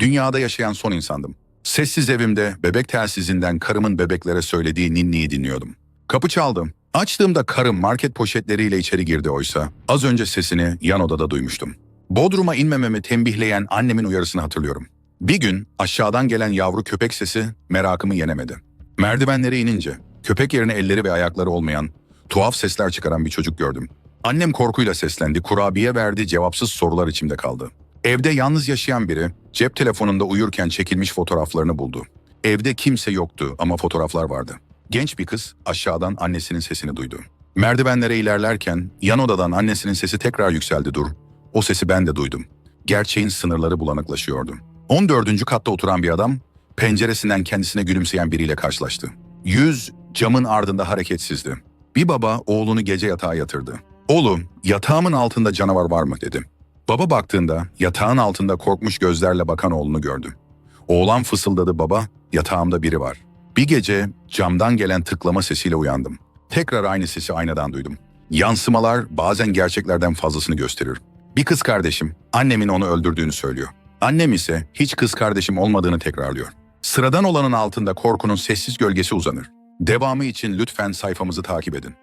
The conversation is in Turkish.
Dünyada yaşayan son insandım. Sessiz evimde bebek telsizinden karımın bebeklere söylediği ninniyi dinliyordum. Kapı çaldım. Açtığımda karım market poşetleriyle içeri girdi oysa. Az önce sesini yan odada duymuştum. Bodruma inmememi tembihleyen annemin uyarısını hatırlıyorum. Bir gün aşağıdan gelen yavru köpek sesi merakımı yenemedi. Merdivenlere inince köpek yerine elleri ve ayakları olmayan, tuhaf sesler çıkaran bir çocuk gördüm. Annem korkuyla seslendi, kurabiye verdi, cevapsız sorular içimde kaldı. Evde yalnız yaşayan biri cep telefonunda uyurken çekilmiş fotoğraflarını buldu. Evde kimse yoktu ama fotoğraflar vardı. Genç bir kız aşağıdan annesinin sesini duydu. Merdivenlere ilerlerken yan odadan annesinin sesi tekrar yükseldi dur. O sesi ben de duydum. Gerçeğin sınırları bulanıklaşıyordu. 14. katta oturan bir adam penceresinden kendisine gülümseyen biriyle karşılaştı. Yüz camın ardında hareketsizdi. Bir baba oğlunu gece yatağa yatırdı. Oğlum yatağımın altında canavar var mı dedi. Baba baktığında yatağın altında korkmuş gözlerle bakan oğlunu gördü. Oğlan fısıldadı baba yatağımda biri var. Bir gece camdan gelen tıklama sesiyle uyandım. Tekrar aynı sesi aynadan duydum. Yansımalar bazen gerçeklerden fazlasını gösterir. Bir kız kardeşim annemin onu öldürdüğünü söylüyor. Annem ise hiç kız kardeşim olmadığını tekrarlıyor. Sıradan olanın altında korkunun sessiz gölgesi uzanır. Devamı için lütfen sayfamızı takip edin.